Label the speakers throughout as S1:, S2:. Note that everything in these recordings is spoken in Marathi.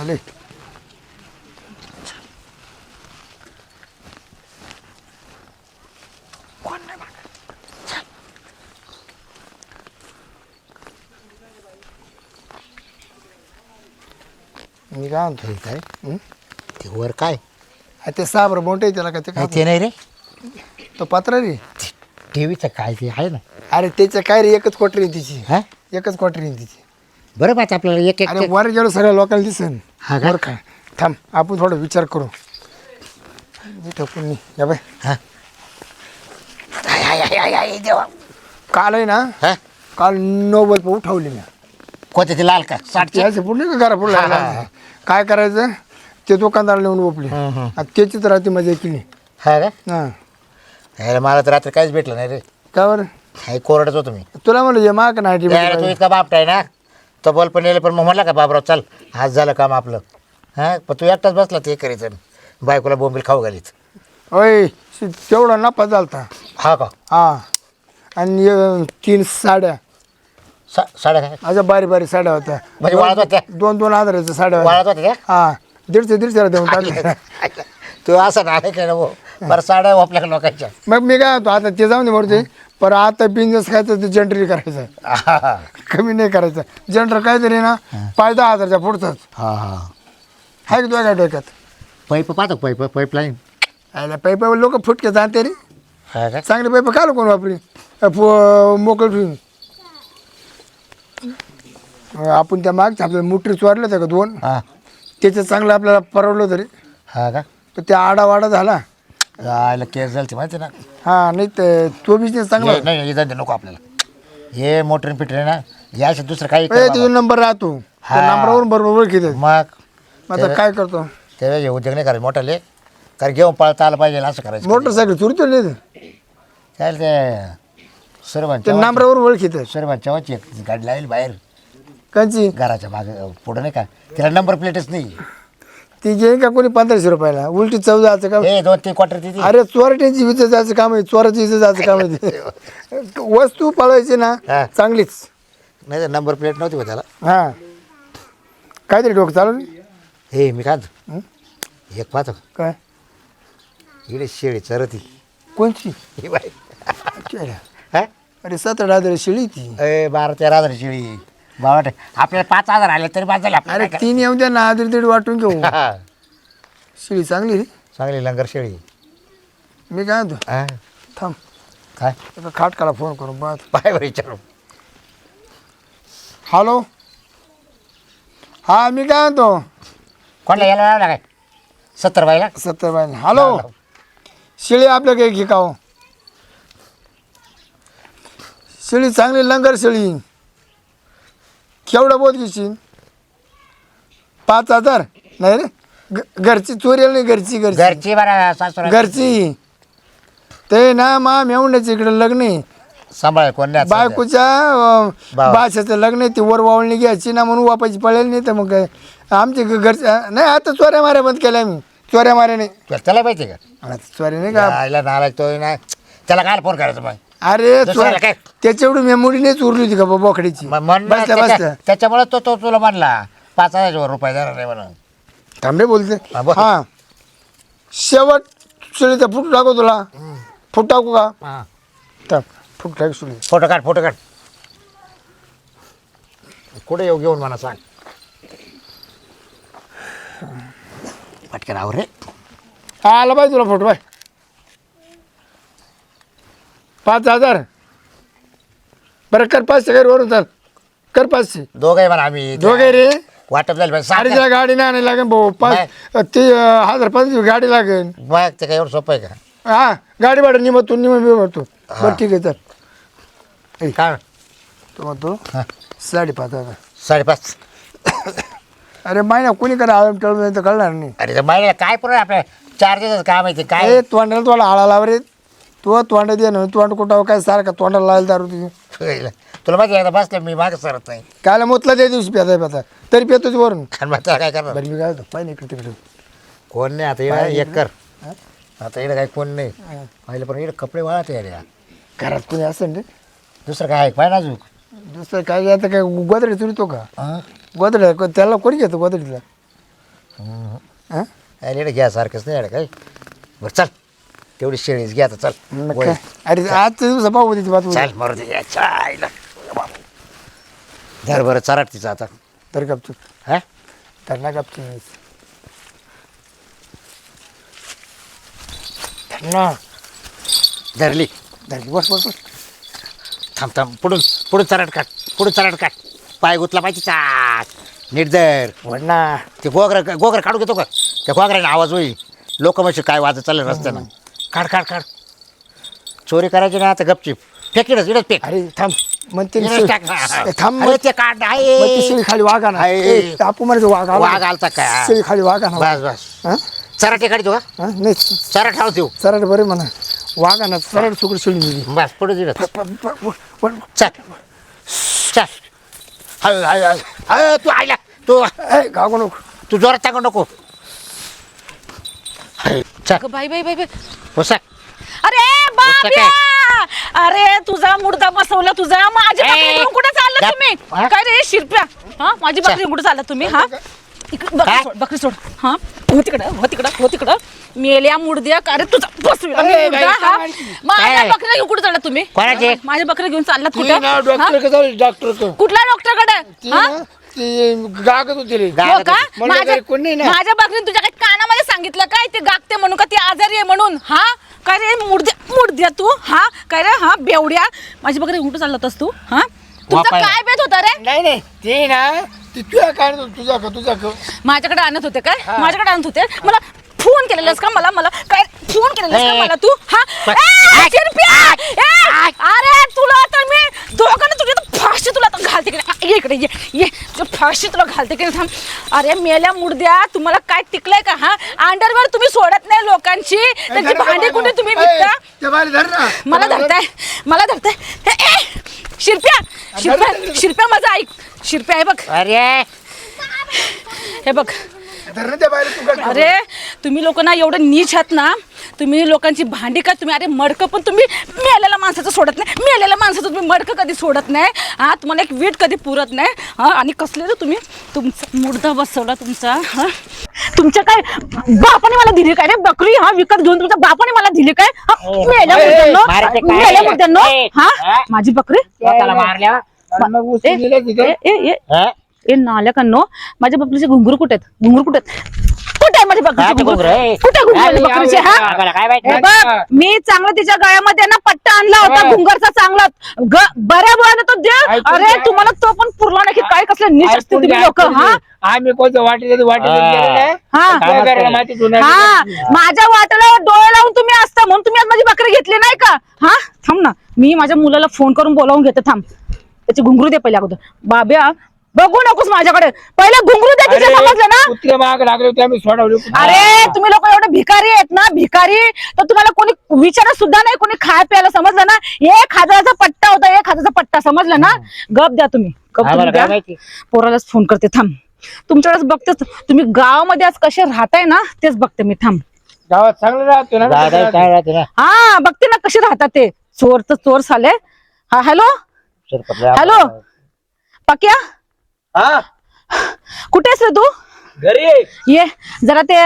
S1: चालेल मी काय म्हणतो
S2: काय
S1: हं?
S2: ते वर काय?
S1: आ, ते साबर मोठे आहे त्याला का ते काय
S2: ते नाही रे.
S1: तो पत्रा रे
S2: टीव्हीचं काय ते आहे ना?
S1: अरे त्याच्या काय रे? एकच आहे तिची.
S2: हा?
S1: एकच क्वार्टर आहे तिची.
S2: बरं पाच आपल्याला एक एक
S1: अरे वर गेलो सगळ्या लोकांना दिसन.
S2: हा का?
S1: वर काय? थांब आपण थोडा विचार करू. नाही या बाय
S2: हा. आय, आय, आय, आय, आय, देवा.
S1: काल आहे ना
S2: हा?
S1: काल नोबल उठवली मी.
S2: कोणते ते लाल का? साठचे?
S1: त्याचे पुढले का घरा पुढे
S2: हा, हा, हा.
S1: काय करायचं? ते दुकानदार नेऊन ओपले.
S2: हं, हं.
S1: आता त्याचीच राहते मजा केली
S2: हा का?
S1: हा.
S2: अरे मला तर रात्री काहीच भेटलं नाही रे.
S1: का बरं?
S2: हाय कोरडच होतो मी.
S1: तुला म्हणलं जे माग नाही
S2: तू इतका बापटा आहे ना. तो बॉल पण नेले पण मग म्हणला का बाबराव चल आज झालं काम आपलं. हा पण तू एकटाच बसला ते करायचं बायकोला बोंबील खाऊ घालीत.
S1: ओय तेवढा नफा झालता.
S2: हा का?
S1: हा. आणि अं, तीन साड्या.
S2: सा साड्या काय?
S1: अशा बारी बारी साड्या होत्या.
S2: म्हणजे वाळत होत्या?
S1: दोन दोन हजाराच्या साड्या
S2: वाळत होत्या त्या?
S1: हा. दीडशे दीडशेला देऊन टाकले
S2: तू असं नाही काय ना भाऊ. बरं साड्या आपल्या लोकांच्या.
S1: मग मी काय होतो आता ते जाऊन दे मरते पण आता बिझनेस खायचं ते जनरली करायचं.
S2: हा
S1: कमी नाही करायचं. जनरल काहीतरी ना पाच दहा हजारच्या पुढचाच.
S2: हा हा.
S1: आहे का काय डोक्यात?
S2: पाईप पाहतो पाईप पाईपलाईन
S1: आयला पैप लोक फुटके जाणते रे.
S2: हा का?
S1: चांगले पैप काल कोण वापरी? मोकळं अ, आपण त्या मागच्या आपल्याला मुठरी चोरल्या होत्या का दोन.
S2: हा.
S1: त्याचं चांगलं आपल्याला परवडलं तरी.
S2: हा का?
S1: पण त्या आडावाडा झाला.
S2: आयला केस झाली माहिती ना?
S1: हा नाही तर तो बिझनेस चांगला
S2: हे- नाही इथं नको आपल्याला. हे मोटर पिटर ना याचं दुसरं काही
S1: ए. तुझा नंबर राहतो त्या
S2: हा.
S1: नंबरवरून बरोबर ओळखी
S2: मग
S1: मग आता काय करतो?
S2: ते हे उद्योग नाही करायचं मोठाले कारण घेऊन पळता आलं पाहिजे असं करायचं.
S1: मोटरसायकल चुरतो नाही ते.
S2: त्याला ते
S1: त्या
S2: सर्वांच्या
S1: नंबरवर ओळखी देत
S2: सर्वांच्या एक गाडी लावेल बाहेर.
S1: कांची
S2: घराच्या मागे पुढं नाही का? तिला नंबर प्लेटच नाही.
S1: ती घेईन का कोणी पंधराशे रुपयाला? उलटी चौदाचं काम
S2: हे दोन तीन क्वार्टर तिथे
S1: अरे चोरट्यांची इथं जायचं काम आहे चोराची इथं जायचं काम आहे. ते. वस्तू पळवायची ना
S2: हा.
S1: चांगलीच.
S2: नाही नंबर प्लेट नव्हती बा त्याला.
S1: हा. काहीतरी डोकं चालू नाही?
S2: हे मी काय म्हणतो, एक पाहतो.
S1: काय?
S2: इकडे शेळी चरती.
S1: कोणची?
S2: ही बाई. हा?
S1: अरे सतरा हजार शिळी ती.
S2: ए बारा तेरा हजार शेळी. बाबा आपल्याला पाच हजार आले तरी झाले
S1: अरे
S2: आपल्याला
S1: तीन येऊन द्या ना आधी दीड वाटून घेऊ.
S2: हा.
S1: शिळी चांगली रे.
S2: चांगली लंगर शेळी.
S1: मी काय म्हणतो?
S2: हा.
S1: थांब.
S2: काय?
S1: एका खाटकाला फोन करून पाहत
S2: पाय बरं विचारू.
S1: हॅलो? हा मी काय म्हणतो?
S2: कोणाला यायला लावला काय? सत्तर बाईला?
S1: सत्तर बाई हॅलो? शिळी आपल्या काही घे का हो शिळी चांगली लंगर शिळी. केवढं बोध घेशील? पाच हजार? नाही रे. घ- घरची चोरी नाही घरची घरची.
S2: घरची बरा सासू
S1: घरची. ते ना मा मेवण्याचं इकडे लग्न आहे.
S2: सांभाळ कोण नाही आता सध्या.
S1: बायकोच्या अं,
S2: भाव.
S1: भाषेचं लग्न आहे ती वर वावळणी घ्यायची ना म्हणून वापायची पळेल नाही तर मग काय आमचे घरचे नाही आता चोऱ्या माऱ्या बंद केल्या मी. चोऱ्या माऱ्या नाही.
S2: त्याला माहिती आहे
S1: आता चोऱ्या नाही
S2: का?
S1: का
S2: नाराज तो ना त्याला काय फोन करायचं मग.
S1: अरे
S2: दुसऱ्याला काय?
S1: त्याच्या एवढी मेमोरी नाही उरली होती का बा बोकड्याची? बसल्या बसल्या.
S2: त्याच्यामुळे तो तो तुला म्हणला पाच हजार रुपये देणार नाही म्हणून.
S1: थांबे बोलते.
S2: हा, बोल.
S1: हा. शेवट शिळीचा फुट टाकू तुला? फुट टाकू का? टाक फुट टाक शिळी
S2: फोटो काढ फोटो काढ. कुठे येऊ घेऊन मला सांग. पटकन आवर रे.
S1: हा आला पाहिजे तुला फोटो बाय. पाच हजार. बरं कर पाचशे कर वरून चाल. कर पाचशे.
S2: दोघे म्हणा आम्ही.
S1: दोघे रे.
S2: वाटप झालं
S1: अरे
S2: सारखं.
S1: तिला गाडी नाही आणायला लागेल भाऊ. पाच ते अं, हजार पाच गाडी लागेल.
S2: मग ते काय एवढं सोपं आहे का?
S1: हा गाडी भाडं निमतो निम मी भरतो बरं ठीक आहे चल.
S2: काय?
S1: तो म्हणतो
S2: हा.
S1: साडेपाच हजार.
S2: साडेपाच.
S1: अरे महिना कोणी करा आळम टळून तर कळणार नाही.
S2: अरे ते महिन्याला काय पुरं आपल्या? चार दिवस काम आहे ते. काय?
S1: ए तोंडाला तुला आळा लाव रे. तू तोंड दे ना तोंड कुठं काय सारखा तोंडाला लावायला दारू तुझी
S2: तुला माहिती आहे, एकदा बसलं मी मागे सरत नाही.
S1: कायला मुतला त्या दिवशी पेता पेता. तरी पेतोच वरून.
S2: आणि मग काय करणार?
S1: बरं मी काय होतो पाहिजे इकडे तिकडे.
S2: कोण नाही आता इकडे एक कर. आता इकडे काही कोण नाही.
S1: हा.
S2: पाहिलं पण इकडे कपडे वाळत आहे रे.
S1: घरात कोणी असेल रे
S2: दुसरं काय आहे? पाहिजे अजून
S1: दुसरं काय आता काय गोदडे चुरतो का?
S2: हा?
S1: गोदड्या त्याला कोणी घेतो गोदडीला? हा?
S2: अरे घ्या सारखंच नाही अरे काय? बरं चल. तेवढी शेळीच घ्या आता चल.
S1: मग
S2: वय.
S1: काय? अरे आजच्या दिवसा पाहू तिची बात
S2: चल मरू दे. या, चायला. धर बरं चराट तिचं आता.
S1: तर गपचूप
S2: हा?
S1: तर ना गपचूप धर ना
S2: धरली.
S1: धर बस बस बस.
S2: थांब थांब. पुढून पुढून चराट काढ. पुढून चराट काढ. पाय गुतला पाहिजे चाक. नीट धर.
S1: ना
S2: ते गोगर गोगर काढू घेतो का? त्या गोगराने आवाज होईल. लोक म्हणजे काय वाजत चाललं रस्त्यानं? काढ काढ काढ. चोरी करायची ना आता गपचीप. फेकीडच इडच फेक.
S1: अरे थांब. म्हणते
S2: इडच टाक. ना.
S1: थांब
S2: अरे ते काढ
S1: ती
S2: आहे.
S1: शेळी खाली वागा ना
S2: आहे.
S1: ए, टापू म्हणायचं वाघ आला.
S2: वाघ आलता काय
S1: शेळी खाली वागा ना
S2: बस बस.
S1: हा?
S2: चराटे काढतो का
S1: हा? नाही.
S2: चराट ठेव. देऊ
S1: सरळ बरे म्हणा. वागा ना सरळ सुकड शेळी मिळली
S2: बस पुढे दिलं चल. चल. हळू हळू हळू. हळू तू आयला. तू.
S1: ए, गागो नको.
S2: तू जोरात टाकू नको. चल
S3: अगं बाई बाई बाई बाई.
S2: पोसाक
S3: अरे बाप्या अरे तुझा मुर्दा बसवला तुझा. माझी
S2: ए,
S3: बकरी घेऊन कुठे चालला
S2: गप.
S3: तुम्ही?
S2: हा?
S3: काय रे शिरप्या? हा? माझी बकरी कुठे चालला तुम्ही? हा? इकडे बकरी
S2: काय?
S3: सोड बकरी सोड. हा? हो तिकडं हो तिकडं हो तिकडं. मेल्या मुर्द्या अरे तुझा बसविला? मी
S1: ए,
S3: मुर्दा,
S1: बाई,
S3: हा?
S1: काय?
S3: माझ्या
S2: काय?
S3: बकरीला घेऊन कुठे चालला तुम्ही?
S2: कोणाची?
S3: माझ्या बकरी घेऊन चाललात
S1: ती
S3: कुठं?
S1: ना
S3: हा?
S1: डॉक्टरकडे डॉक्टर
S3: कुठल्या डॉक्टरकडे
S1: ती
S3: हा?
S1: ना ती गागत होती रे.
S2: गा-
S3: हो का?
S1: म्हणलं
S3: माझ्या
S1: घरी कोण नाही ना.
S3: माझ्या बकरीने तुझ्या सांगितलं काय ते गागते म्हणून का ती आजारी आहे म्हणून? हा? काय रे मुडद्या मुडद्या तू? हा? काय रे हा? बेवड्या? माझी बकरी कुठं चालला होतास तू? हा?
S2: वापायला.
S3: काय बेत होता रे?
S1: नाही नाही ती ना ती तुझ्या काय तुझा का तुझा का
S3: माझ्याकडे आणत होते काय? माझ्याकडे आणत होते? मला फोन केलेलास का मला? मला काय फोन केलेलास का. मला तू? हा? ए, शिरप्या! ए, अरे तुला तर मी दोघांना तुझी तर फाशी तुला तर घालते की नाही. ये इकडे ये ये. तुझी फाशी तुला घालते की नाही? थांब. अरे मेल्या मुडद्या तुम्हाला काय टिकलंय का हा? अंडरवेअर तुम्ही सोडत नाही लोकांची त्यांची भांडी कुठे तुम्ही विकता?
S1: ते बारी धर ना.
S3: मला धरताय मला धरताय. ए, ए, शिरप्या शिरप्या शिरप्या माझा ऐक. शिरप्या आहे बघ.
S2: अरे!
S3: हे बघ.
S1: धर ना त्या बाहेर तू काय
S3: अरे तुम्ही लोक ना एवढं नीच आहात ना तुम्ही लोकांची भांडी का तुम्ही अरे मडकं पण तुम्ही मेलेल्या माणसाचं सोडत नाही मेलेल्या माणसाचं तुम्ही मडकं कधी सोडत नाही हा तुम्हाला एक वीट कधी पुरत नाही हा आणि कसले रे तुम्ही तुमचा मुर्दा बसवला तुमचा हा तुमच्या काय बापाने मला दिली काय रे बकरी हा विकत घेऊन तुमच्या बापाने मला दिली काय हा, मेल्या मुर्द्यांनो
S2: मारायचं काय?
S3: मेल्या मुर्द्यांनो
S2: ए,
S3: हा
S2: हा?
S3: माझी बकरी
S2: मारल्या
S1: मग
S3: ए,
S1: उचलून दिलं तिथं.
S3: ए, ए, ए,
S2: हा?
S3: ए नाल्याकांनो माझ्या बकरीचे घुंगरू कुठे आहेत? घुंगरू कुठे आहेत? कुठे आहे माझ्या
S2: काय ते
S3: बकरीचे
S2: घुंगरू?
S3: घुंगरू
S2: ए,
S3: कुठे घुंगरू बकरीचे हा?
S2: आम्हाला काय माहिती
S3: हे बघ मी चांगलं तिच्या गळ्यामध्ये ना पट्टा आणला होता
S1: हा.
S3: घुंगरचा चांगला. ग- बऱ्या वेळाने तो दे.
S1: ऐकून
S3: अरे
S1: घ्या.
S3: तुम्हाला तो पण पुरला नाही की काय कसले नीच असते
S1: ऐकून
S3: तुम्ही
S1: घ्या,
S3: लोक हा.
S1: आम्ही कोणतं वाटेल वाटेल
S2: हा.
S3: हा. हा. माझ्या वाट्याला डोळे लावून तुम्ही असता म्हणून तुम्ही आज माझी बकरी घेतली नाही का? हा? थांब ना. मी माझ्या मुलाला फोन करून बोलावून घेते थांब. त्याची घुंगरू दे पहिले अगोदर. बाब्या बघू नकोस माझ्याकडे. पहिले घुंगरू दे तिच्या समजलं ना?
S1: कुत्रे माग लागले होते आम्ही सोडवले
S3: अरे तुम्ही लोक एवढे भिकारी आहेत ना भिकारी. तर तुम्हाला कोणी विचारत सुद्धा नाही कोणी खाय प्यायला समजलं ना? एक हजाराचा पट्टा होता एक हजाराचा पट्टा समजलं ना? गप द्या तुम्ही. गप तुम्ही द्या. पोरालाच फोन करते थांब. तुमच्याकडेच बघतेच तुम्ही गावामध्ये आज कसे राहताय ना तेच बघते मी थांब.
S1: गावात चांगलं राहतो ना
S2: दादा काय राहते? ना?
S3: हा बघते ना कसे राहतात ते. चोर तर चोर झाले हा हॅलो. हॅलो? पक्या?
S1: हा?
S3: कुठे आहेस रे तू?
S1: घरी
S3: ये जरा ते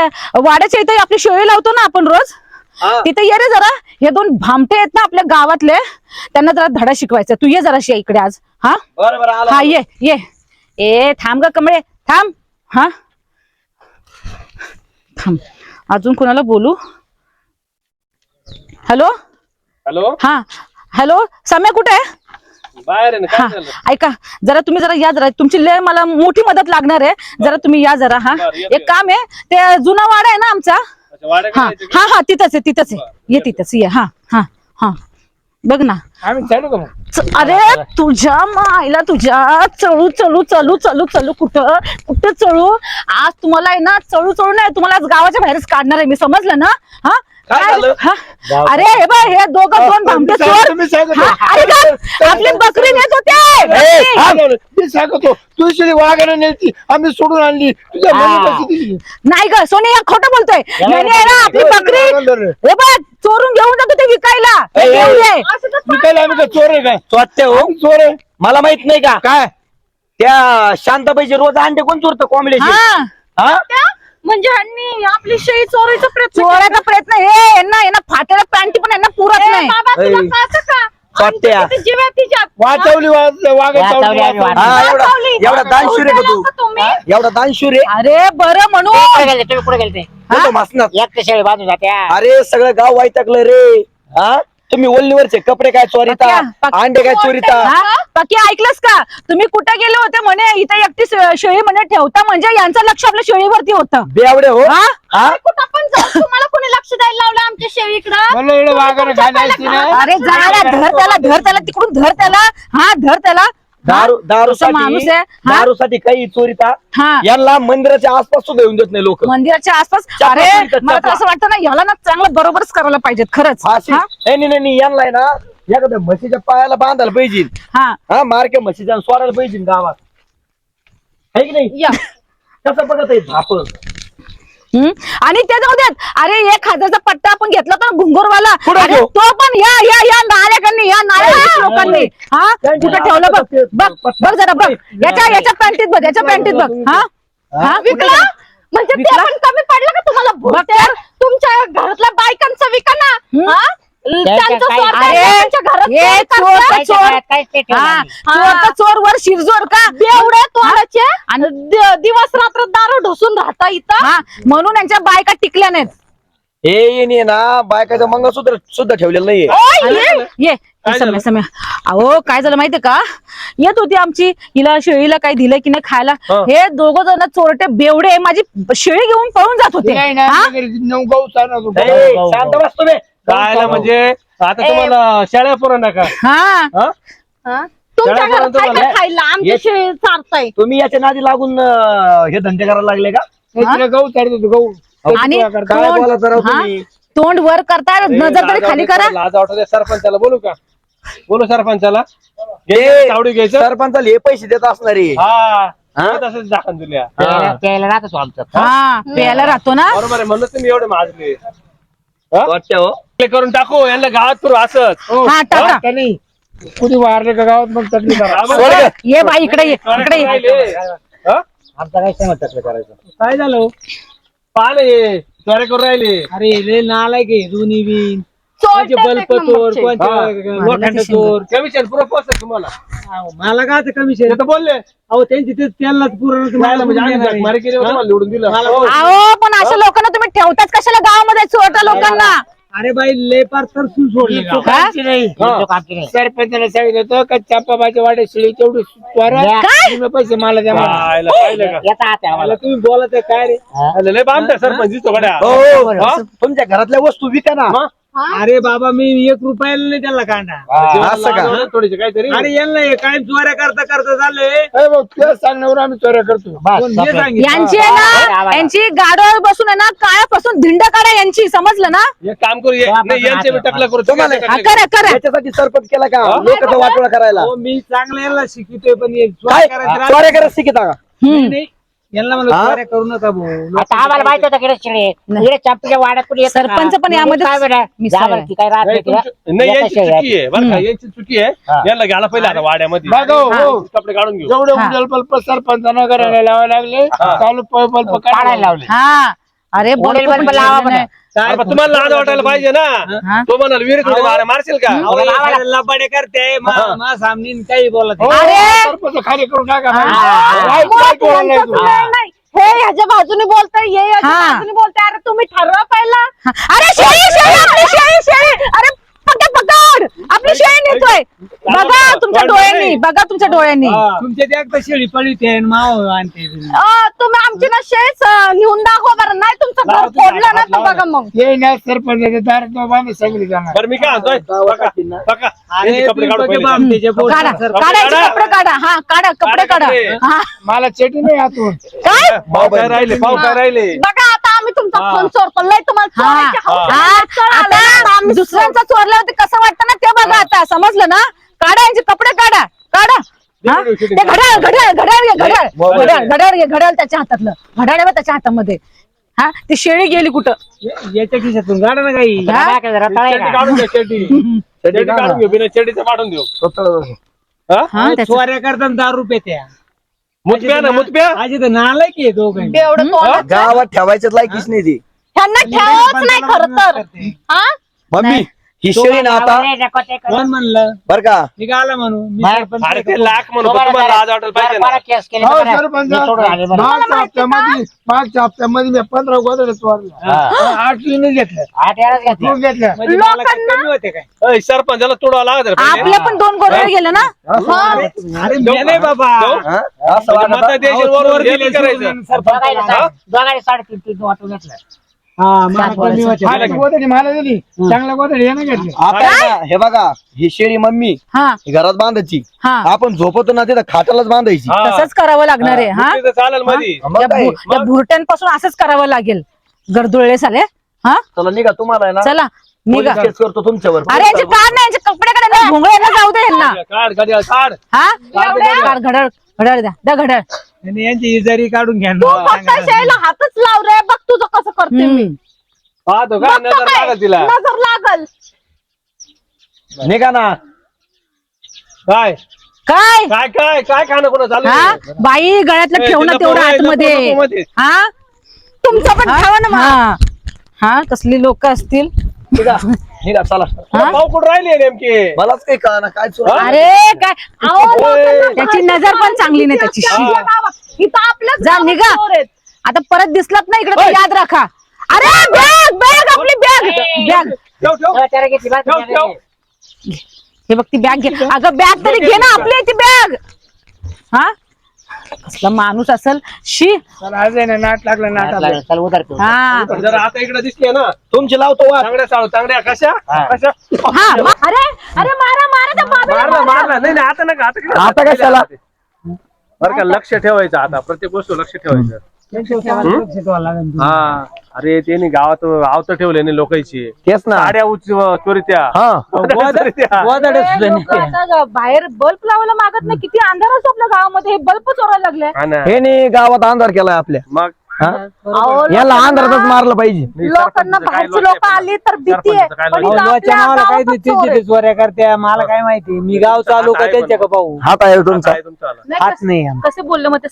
S3: वाड्याच्या इथे आपली शेळी लावतो ना आपण रोज.
S1: हा.
S3: तिथे ये रे जरा. हे दोन भामटे आहेत ना आपल्या गावातले. त्यांना जरा धडा शिकवायचा. तू ये जरा इकडे आज. हा?
S1: बरं बरं आला
S3: हा ये ये. ए थांब ग कमळे. थांब. हा? थांब. अजून कोणाला बोलू? हॅलो?
S1: हॅलो?
S3: हा. हॅलो? सम्या कुठे आहे?
S1: बाहेर आहे ना
S3: हा. ऐका जरा तुम्ही जरा या जरा. तुमची लय मला मोठी मदत लागणार आहे. जरा तुम्ही या जरा हा. एक काम आहे ते जुना वाडा आहे ना आमचा? हा. हा हा तिथंच आहे तिथंच आहे. ये तिथंच ये. हा हा हा. बघ ना.
S1: आम्ही चालू का मग?
S3: च- अरे तुझ्या मायला तुझ्या चळू चळू चलू चलू चलू कुठं? कुठं चळू? आज तुम्हाला आहे ना चळू चळू नाही तुम्हाला आज गावाच्या बाहेरच काढणार आहे मी समजलं ना? हा?
S1: काय
S3: काय-
S1: झालं?
S3: हा? अरे हे बघ हे दोघं दोन भामटे चोर. हा, अरे आपली बकरी नेत होते
S1: ए,
S3: बकरी.
S1: हा, बरं. मी सांगतो तू शिळी वाघाने नेती आम्ही सोडून आणली तुझ्या
S2: हा.
S1: मम्मी कशी दिली
S3: नाही ग सोनी या खोटं बोलतोय याने आहे ना आपली बकरी. हे बघ चोरून घेऊन जातो ते विकायला
S1: ए, ए,
S3: घेऊन ये.
S1: मी काय आम्ही काय चोर आहे काय
S4: स्वतः हो
S1: आम्ही चोर आहे
S4: मला माहीत नाही का
S1: काय
S4: त्या शांताबाईचे रोज अंडे कोण चोरतं कोंबड्याचे
S3: हा
S4: हा म्हणजे ह्यांनी आपली शेळी चोरायचा प्रयत्न
S3: चोरायचा प्रयत्न? हे यांना यांना फाटेला पॅन्टी पण यांना पुरत
S4: ए,
S3: नाही.
S4: बाबा तुला
S5: ऐ.
S4: कळतं का?
S5: वाटत्या.
S4: आमची किती जीव आहे तिच्यात
S1: वाचवली वाच- वाघ
S2: वाचवली आम्ही,
S1: वाचवली.
S5: हा एवढा
S4: वाचवली.
S5: एवढा दानशूर आहे का
S4: लोकं
S5: तू
S4: तुम्ही?
S5: एवढा दानशूर आहे
S3: अरे बरं म्हणू
S2: कुठे गेले तुम्ही कुठे गेले
S5: मासनात.
S2: एक शेळी बाजू जात्या.
S5: अरे सगळं गाव वाईटकलं रे. हा? तुम्ही वल्लीवरचे कपडे काय चोरीता?
S3: पक्या, पक्या.
S5: अंडे काय चोरीता?
S3: हा? बाकी ऐकलंस का? तुम्ही कुठे गेले होते म्हणे? इथे एकटी शे- शेळी म्हणे ठेवता म्हणजे यांचं लक्ष आपल्या शेळीवरती होतं.
S5: बेवडे हो?
S3: हा?
S5: हा?
S4: कुठं पण जाऊ? तुम्हाला कोणी लक्ष द्यायला लावलं आमच्या शेळीकडं?
S1: मला एवढं
S3: अरे जा धर त्याला धर त्याला तिकडून धर त्याला. हा धर त्याला.
S5: दारू?
S3: असा माणूस
S5: दारूसाठी
S3: आहे? हा?
S5: दारूसाठी काही चोरीता
S3: हा.
S5: यांना मंदिराच्या आसपास सुद्धा येऊन देत नाही लोक.
S3: मंदिराच्या आसपास? अरे
S5: चोरीचा
S3: मला तर. असं वाटतं ना याला ना चांगलं बरोबरच करायला पाहिजेत खरंच. हा?
S5: नाही नाही, नाही यांना आहे ना एखाद्या म्हशीच्या पायाला बांधायला पाहिजे.
S3: हा.
S5: हा मार्के म्हशीच्या सोडायला पाहिजे गावात. आहे की नाही?
S4: या.
S5: कसं बघत आहे? झाप.
S3: हम्म? आणि ते जाऊ देत. अरे एक हजारचा पट्टा आपण घेतला होता ना घुंगुरवाला.
S5: कुठं
S3: अरे
S5: घेऊ?
S3: तो पण या या या नाल्याकडनी या नाल्या लोकांनी. हा? कुठं ठेवलं बघ. बघ. बघ जरा बघ. याच्या याच्या पॅन्टीत बघ याच्या पॅन्टीत बघ. हा? हा?
S4: विकला? म्हणजे ते
S3: विकला?
S4: पण कमी पडलं का तुम्हाला? भुरट्या? तुमच्या घरातल्या बायकांचा विका ना. हा? त्यांचं
S2: काय-
S4: स्वार्थ
S3: अरे
S4: आहे, त्यांच्या घरात
S3: हे
S4: चोरी
S3: चोर
S4: करतात.
S3: तर
S2: काहीच्या
S3: चोर
S2: घरात काहीच नाही ठेवलं
S3: हा
S2: आम्ही.
S3: चोर तर चोर वर शिरजोर का?
S4: एवढे तोंडाचे?
S3: आणि
S4: दि- दिवस रात्र दारू ढोसून राहता इथं?
S3: हा म्हणून यांच्या बायका टिकल्या नाहीत.
S5: हे येणे ना बायकाचं मंगळसूत्र सुद्धा ठेवलेलं नाहीये.
S3: अरे, ये! ये, सम्या सम्या. अहो काय झालं माहितीये का? येत होती आमची हिला शेळीला काही दिलं की नाही खायला?
S5: हा.
S3: हे दोघ जण चोरटे बेवडे माझी शेळी घेऊन पळून जात होते.
S1: नाही ना
S3: हा?
S1: घरी नऊ गहू चालणार होता.
S5: ए,
S2: गाऊ,
S5: शांत
S2: गाऊ.
S5: बस तुम्ही.
S6: काय म्हणजे आता तुम्हाला शाळा पुरा नका.
S3: हा.
S6: हा?
S4: हा? तुमच्या
S6: त्याला
S4: घरात काय
S6: तुम्हाला-
S4: काय खायला? आमच्या
S5: ये-
S4: शेळी चारताय.
S5: तुम्ही याच्या नादी लागून अं, हे धंदे करायला लागले का?
S1: तिला गहू होतो गहू.
S3: आणि तोंड हा?
S5: तुम्ही?
S3: वर करता नजर तरी खाली करा.
S6: लाज वाटत सरपंचाला. बोलू का? बोलू सरपंचाला.
S5: हे
S6: चावडी घ्यायचं?
S5: सरपंचाला हे पैसे देत असणार आहे.
S6: हा.
S5: हा?
S6: तसंच दाखवून दिल्या
S2: त्याला- त्याला राहतो आमचं
S3: हा प्यायला राहतो ना?
S6: बरोबर आहे. म्हणून तुम्ही एवढे माजले.
S5: वाटतं हो.
S6: करून टाकू यांना गावात करू असंच
S1: हो,
S3: हा टाका.
S1: नाही कुणी वारले का गावात मग करा.
S6: सोड गं.
S3: ये बाई इकडे ये इकडे ये.
S6: हा?
S2: आमचा काही समज तसलं करायचं?
S6: काय झालं? पाहा चोऱ्या करून राहिले.
S7: अरे लय नालायक आहे दोन्ही बी
S4: चोरटे
S7: कोणचे
S4: एक
S7: बल्ब चोर. कोणचे
S6: हा.
S7: लोखंड चोर
S6: कमिशन पुरं पोहोचत तुम्हाला.
S7: अहो, मला काय कमिशन?
S6: ते तर बोलले.
S7: अहो त्यांची ते त्यांनाच पुरण
S6: म्हणजे आम्ही जगमारी केली होती, तुम्हाला निवडून दिलं. हो.
S3: अहो पण अशा लोकांना तुम्ही ठेवताच कशाला गावामध्ये चोरटा लोकांना?
S7: अरे बाई लय पार तरसून सोडले.
S1: सांगितलं होतं का चापाबाच्या वाड्या शेळी तेवढी तुम्ही पैसे मला द्या मला.
S6: पाहिलं का?
S7: मला तुम्ही बोलत आहे काय रे?
S6: आलं लय बामटा सरपंच दिसतो गड्या.
S5: हो, हो.
S6: हा?
S5: तुमच्या घरातल्या वस्तू विका ना.
S6: मग?
S7: अरे बाबा मी एक रुपयाला नाही त्याला कांदा.
S5: असं का?
S6: थोडीशी काहीतरी.
S7: अरे यांना हे काय चोऱ्या करता करता चाललंय
S1: ए भाऊ सांगण्यावर आम्ही चोऱ्या करतो.
S7: कोण हे. सांगितलं.
S3: यांची आहे ना. यांची गाडोवर बसून आहे ना काळापासून धिंड काढा यांची समजलं ना?
S6: एक काम करू ये- नाही, यांचे बी टकला करू
S5: तुम्हाला-
S3: हा, करा. करा
S5: याच्यासाठी सरपंच केला का? लोकांचा वाटोळा करायला.
S7: हो, मी चांगलं यांना शिकवतोय पण हे
S5: काय?
S7: चोऱ्या करायचं राहतं.
S5: चोऱ्या करत शिकिता का.
S7: नाही, यांना मला
S5: हा?
S7: चोऱ्या करू नका भाऊ
S2: आता आम्हाला माहीत होतं कडे शिळे इकडे चंपीच्या वाड्यात कुठे येतं का?
S3: सरपंच पण यामध्ये
S2: काय बरं?
S3: मिसळ
S2: जा बरं,
S3: आहे.
S2: ती काय राहत
S6: नाही,
S2: नाही तिला.
S6: तुमची- नाही
S2: येतं
S6: यांची
S2: शेळ्या.
S6: चुकी आहे बरं का यांची चुकी आहे यांना घ्यायला पहिले आता वाड्यामध्ये
S1: बघा हो.
S6: कपडे काढून घेऊ
S1: जेवढे
S3: हा.
S1: उजल पल्प सरपंचानं करायला लावायला लागले चालू पल्प
S2: काढायला लावले
S3: हा अरे
S2: मोडेल पण लावा म्हणा.
S6: अरे पण तुम्हाला लाज वाटायला पाहिजे
S3: हा.
S6: ना तो म्हणाल मारा, मारशील का
S7: लबाडे करते मा- मा सामने काही बोलत
S1: हो,
S7: नाही.
S3: अरे!
S1: सरपंच खाली करून टाका
S3: हा.
S1: बोलायला?
S4: नाही. हे ह्याच्या बाजूने बोलताय हे ह्याच्या
S3: हा.
S4: बाजूने बोलताय अरे तुम्ही ठरवा पहिला
S3: हा. अरे शेळी शेळी आपली शेळी शेळी अरे पकड पकड आपली शेळी नेतोय बघा तुमच्या डोळ्यांनी बघा तुमच्या डोळ्यांनी.
S7: तुमच्या त्या एकदा शेळी पडली ते माव आणते. तुम्ही.
S4: अं, तुम्ही आमची ना शेच लिहून दाखवा बरं. नाही तुमचं घर फोडलं ना तर बघा मग.
S1: ये ना सरपंचाच्या दारात बांधे सगळी जाणार.
S6: बरं मी काय म्हणतोय बघा, बघा.
S7: अरे
S6: यांचे कपडे
S7: तुम्ही
S6: काढू
S7: बघे
S6: पहिले.
S7: बामणीचे पोट
S3: काढा
S7: सर.
S3: काढायचे
S6: काढा.
S3: कपडे काढा. हा काढा कपडे
S6: काढा
S3: काढा.
S6: कपडे.
S3: हा.
S1: मला चेटी नाही आतून.
S3: काय?
S6: पाव काय राहिले? पाव काय राहिले?
S4: बघा आम्ही तुमचा
S6: हा.
S4: फोन चोरतो लय तुम्हाला
S3: हा.
S4: चोरायची हौस
S3: हा.
S4: आहे. आम्ही
S3: दुसऱ्यांचा चोरल्यावरती कसं वाटतं ना ते बघा आता. समजलं ना? काढा यांचे कपडे काढा. काढा. हा? ते घड्याळ घड्याळ घड्याळ घे घड्याळ. घड्याळ घड्याळ घे घड्याळ त्याच्या हातातलं. घड्याळ आहे बघ त्याच्या हातामध्ये. हा? ती शेळी गेली कुठं?
S7: याच्या खिशातून. गाडा ना काही.
S3: हा?
S2: काय केलं, रताळा आहे
S6: चेटी
S2: का?
S6: काढून घ्या चेटी चेटी काढून घेऊ बिना चेटीचं पाठवून देऊ. हा?
S3: हा त्याचं
S7: चोऱ्या करताना दारू रुपये त्या
S6: मुतप्या ना मुतप्या?
S7: आजी तर नालाय की दोघं
S4: एवढं तोंड
S5: गावात ठेवायच्यात लायकीच नाही ती
S4: ह्यांना ठेवच नाही खरं तर. हा?
S5: मम्मी ही शेळी ना आता
S7: कोण म्हणलं?
S5: बर का?
S7: मी गाला म्हणू मी सरपंच
S6: अरे ते लाख म्हणून तुम्हाला लाज वाटायला पाहिजे ना.
S2: केस केली
S1: हो. सरपंच. मागच्या हप्त्यामध्ये मागच्या हप्त्यामध्ये मी पंधरा गोदडे चोरल्या आठ लिहिणे घेतल्या. खूप घेतल्या.
S7: म्हणजे मला काय कमी होते काय?
S6: अय, सरपंचाला तोडावं लागत रे पहिले.
S3: आपले पण दोन गोरे गेले ना?
S7: अरे मी नाही बाबा.
S6: जाऊ?
S5: हा? असं वाटत.
S7: गेले
S6: करायचं.
S2: दोघांनी साडे- दोघांनी साडेतीन तीन वाटून घेतलं.
S7: हा मला कमी होते
S1: आठ गोदडी मला दिली. चांगल्या गोदडी यानं घेतली.
S5: आता आहे ना, हे बघा ही शेळी मम्मी
S3: हा.
S5: ही घरात बांधायची.
S3: हा.
S5: आपण झोपतो ना तिथं खाटालाच बांधायची.
S6: हा.
S3: तसंच करावं लागणार आहे हा.
S6: मुतली तर चालेल मधी.
S5: मग
S3: या
S5: काय?
S3: भु- या भुरट्यांपासून असंच करावं लागेल. गरदुळले साले हा?
S5: चला निघा तुम्हाला आहे ना.
S3: चला निघा.
S5: पोलीस केस करतो तुमच्यावर.
S3: अरे यांचे काढ ना यांचे कपडे काढा भोंगळ्यांना जाऊ दे यांना.
S6: काढ गाडी काढ.
S3: हा? काढ घड्याळ घड्याळ द्या. द्या घड्याळ
S7: आणि यांची इजारी काढून घ्या
S4: तू
S7: ना.
S4: फक्त शेळीला हातच लाव रे बघ तुझं कसं करते मी.
S3: हम्म.
S6: पाहतो का?
S4: बघतो
S6: नजर
S4: काय?
S6: लागल तिला.
S4: नजर लागल.
S5: निघा ना.
S6: काय?
S3: काय?
S6: काय काय काय खाणं कोणा चालू
S3: हा?
S6: आहे?
S3: बाई गळ्यातलं
S6: ए,
S3: ठेव ना तेवढं
S6: नको,
S3: आतमध्ये
S6: मध्ये.
S3: हा?
S4: तुमचं पण ठेवा ना मग.
S3: हा. हा कसली लोक असतील.
S5: निघा निघा चला.
S3: हा?
S6: पाव कुठं राहिले नेमके?
S5: मलाच काही कळा काय चोर
S3: अरे काय?
S4: अहो,
S3: त्याची नजर पण चांगली नाही त्याची.
S4: आपल्या गावात. इथं आपल्याच
S3: जा,
S4: गावात
S3: निघा.
S4: चोर आहेत.
S3: आता परत दिसलात ना इकडे तर याद राखा. अरे बॅग बॅग आपली बॅग. बॅग.
S6: ठेव ठेव.
S2: हो, त्याला घेतली बा,
S6: ठेव
S2: त्याला
S6: ठेव.
S2: घेतली.
S3: हे बघ ती बॅग घे. अगं बॅग तरी घे ना आपली ती बॅग. हा? कसला माणूस असल शी.
S1: चला आज आहे ना नाट लागलं नाट.
S2: लागला, चल.
S3: हा.
S6: जरा आता इकडे दिसते ना.
S5: तुमची लावतो वाट.
S6: चांगड्या चालू चांगड्या कशा?
S2: हा.
S6: कशा?
S3: हा मा-
S4: अरे अरे मारा मारा त्या बाबीला
S6: मारला
S4: मारा.
S6: मारला. नाही नाही आता नका आता
S5: कशाला?
S6: बरं का लक्ष ठेवायचं आता. प्रत्येक गोष्ट लक्ष ठेवायचं. हा. अरे त्यांनी गावात आवत ठेवले नाही लोकांची.
S5: तेच ना.
S6: साड्या उच चोरीत्या.
S5: हा.
S4: आता बाहेर बल्ब लावायला मागत नाही. किती अंधार असतो आपल्या गावामध्ये. हे बल्ब चोरायला लागले.
S6: हा ना.
S5: हे नाही गावात अंधार केलाय आपल्या.
S6: मग?
S5: हा?
S4: अहो,
S5: याला अंधारातच मारलं पाहिजे.
S4: लोकांना बाहेरची लोक आली तर भीती आहे.
S6: सरपंचाचं काय
S4: पण इथं आपल्या
S7: काही
S4: गावातच
S7: नाही
S4: चोर
S7: त्यांची
S4: आहे.
S7: ते चोऱ्या करत्या. मला काय माहिती? मी गाव चालू का त्यांच्या का पाहू?
S5: हात आहे तुमचा.
S6: काय तुमचं
S4: नाही,
S7: हात
S4: कसे-
S7: नाही आमचा.
S4: कसे बोलले मग ते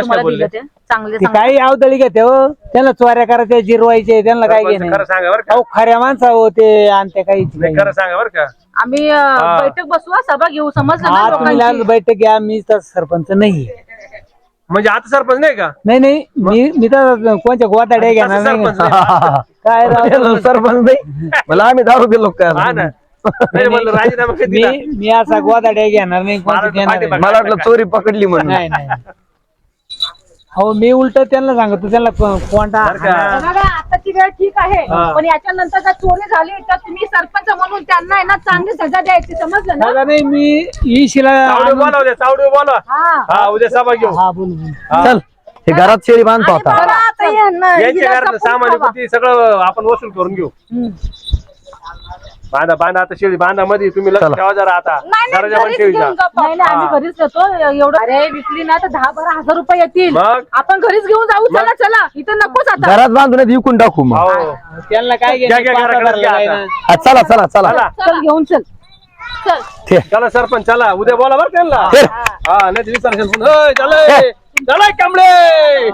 S4: तुम्हाला? दिले ते? चांगले
S7: ते. काही अवदळी घेते हो? त्यांना चोऱ्या करायच्या जिरवायचे त्यांना काय घेणे
S6: खरं सांगा बरं का.
S7: अहो खऱ्या माणसा होते आणि ते काही
S6: नाही खरं सांगा बरं का.
S4: आम्ही अं,
S6: हा.
S4: बैठक बसवा सभा घेऊ. समजलं ना
S7: हा तुम्ही
S4: लोकांची?
S7: लाल बैठक घ्या मी तर सरपंच नाही
S6: म्हणजे आता सरपंच नाही का?
S7: नाही नाही मी मी तर कोणत्या गोताड्या घेणार
S6: तसं
S7: नाही.
S6: सरपंच नाही.
S7: काय राव
S5: सरपंच? नाही. मला आम्ही दारू दिलो
S6: हा
S5: काय
S6: ना. नाही म्हणलं राजीनामा कधी
S7: मी
S6: दिला?
S7: मी असा गोताड्या घेणार नाही.
S5: मला वाटलं चोरी पकडली म्हणून.
S7: नाही नाही. हो मी उलट त्यांना सांगतो त्यांना कोणता
S6: बरं का?
S7: हा.
S4: बघा आताची वेळ ठीक आहे
S6: हा.
S4: पण याच्यानंतर जर चोरी झाली तर तुम्ही सरपंच म्हणून त्यांना आहे ना चांगली सजा द्यायची समजलं ना?
S7: दादा नाही मी ईशिला
S6: चावडी बोला उद्या चावडी बोला
S4: हा.
S6: हा उद्या सभा घेऊ.
S7: हा बोल बोल.
S5: चल हे घरात शेळी बांधतो आता.
S4: बघा आता यांना-
S6: यांच्या
S4: हिला
S6: घरात
S4: जपून
S6: सामान
S4: ठेवा.
S6: होती सगळं आपण वसूल करून घेऊ. बांधा बांधा आता शेळी बांधा मध्ये तुम्ही लक्ष
S5: चला.
S6: ठेवा जरा आता.
S4: नाही नाही
S6: दरवाजा पण
S4: घरीच
S6: ठेवी
S4: घेऊन जा. नाही नाही आम्ही. घरीच देतो एवढं अरे विकली ना तर दहा बारा हजार रुपये येतील.
S6: मग?
S4: आपण घरीच घेऊन जाऊ? चला चला. इथं नकोच आता.
S5: घरात बांधून नाही, विकून टाकू मग.
S6: हो.
S7: त्यांना काय
S6: घ्या, घ्या, घ्या.
S5: हा, चला चला चला.
S6: चला.
S4: चल घेऊन चल. चल.
S6: चला सरपंच चला. उद्या बोला बरं त्यांना.
S5: फिर.
S6: हा नाही तर विचारशील पण "होय, चला चला कमळे